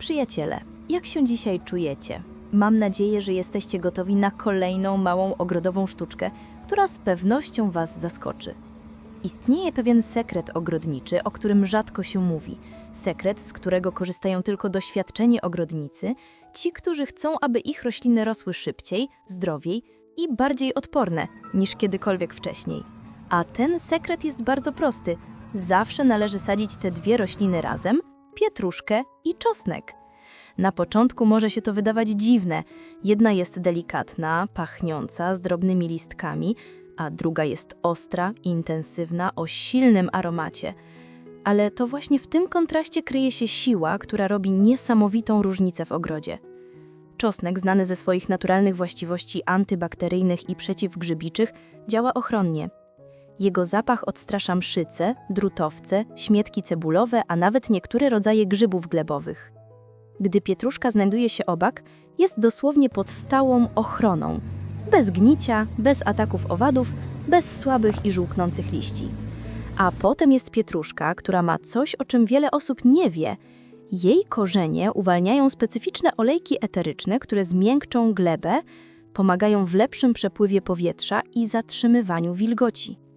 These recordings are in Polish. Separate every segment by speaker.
Speaker 1: Przyjaciele, jak się dzisiaj czujecie? Mam nadzieję, że jesteście gotowi na kolejną małą ogrodową sztuczkę, która z pewnością Was zaskoczy. Istnieje pewien sekret ogrodniczy, o którym rzadko się mówi. Sekret, z którego korzystają tylko doświadczeni ogrodnicy, ci, którzy chcą, aby ich rośliny rosły szybciej, zdrowiej i bardziej odporne niż kiedykolwiek wcześniej. A ten sekret jest bardzo prosty. Zawsze należy sadzić te dwie rośliny razem, pietruszkę i czosnek. Na początku może się to wydawać dziwne. Jedna jest delikatna, pachniąca, z drobnymi listkami, a druga jest ostra, intensywna, o silnym aromacie. Ale to właśnie w tym kontraście kryje się siła, która robi niesamowitą różnicę w ogrodzie. Czosnek, znany ze swoich naturalnych właściwości antybakteryjnych i przeciwgrzybiczych, działa ochronnie. Jego zapach odstrasza mszyce, drutowce, śmietki cebulowe, a nawet niektóre rodzaje grzybów glebowych. Gdy pietruszka znajduje się obok, jest dosłownie pod stałą ochroną. Bez gnicia, bez ataków owadów, bez słabych i żółknących liści. A potem jest pietruszka, która ma coś, o czym wiele osób nie wie. Jej korzenie uwalniają specyficzne olejki eteryczne, które zmiękczą glebę, pomagają w lepszym przepływie powietrza i zatrzymywaniu wilgoci.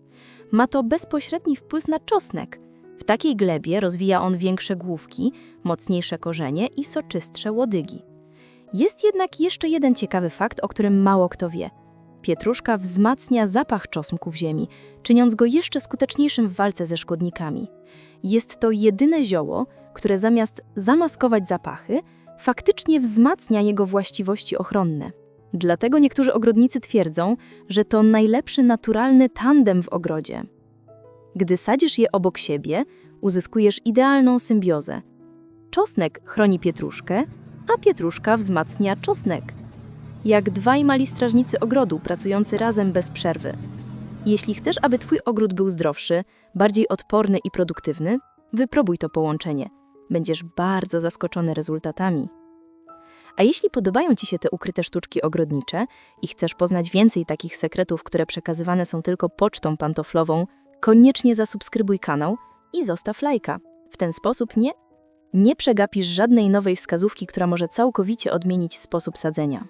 Speaker 1: Ma to bezpośredni wpływ na czosnek. W takiej glebie rozwija on większe główki, mocniejsze korzenie i soczystsze łodygi. Jest jednak jeszcze jeden ciekawy fakt, o którym mało kto wie. Pietruszka wzmacnia zapach czosnku w ziemi, czyniąc go jeszcze skuteczniejszym w walce ze szkodnikami. Jest to jedyne zioło, które zamiast zamaskować zapachy, faktycznie wzmacnia jego właściwości ochronne. Dlatego niektórzy ogrodnicy twierdzą, że to najlepszy naturalny tandem w ogrodzie. Gdy sadzisz je obok siebie, uzyskujesz idealną symbiozę. Czosnek chroni pietruszkę, a pietruszka wzmacnia czosnek. Jak dwaj mali strażnicy ogrodu pracujący razem bez przerwy. Jeśli chcesz, aby twój ogród był zdrowszy, bardziej odporny i produktywny, wypróbuj to połączenie. Będziesz bardzo zaskoczony rezultatami. A jeśli podobają Ci się te ukryte sztuczki ogrodnicze i chcesz poznać więcej takich sekretów, które przekazywane są tylko pocztą pantoflową, koniecznie zasubskrybuj kanał i zostaw lajka. W ten sposób nie, nie przegapisz żadnej nowej wskazówki, która może całkowicie odmienić sposób sadzenia.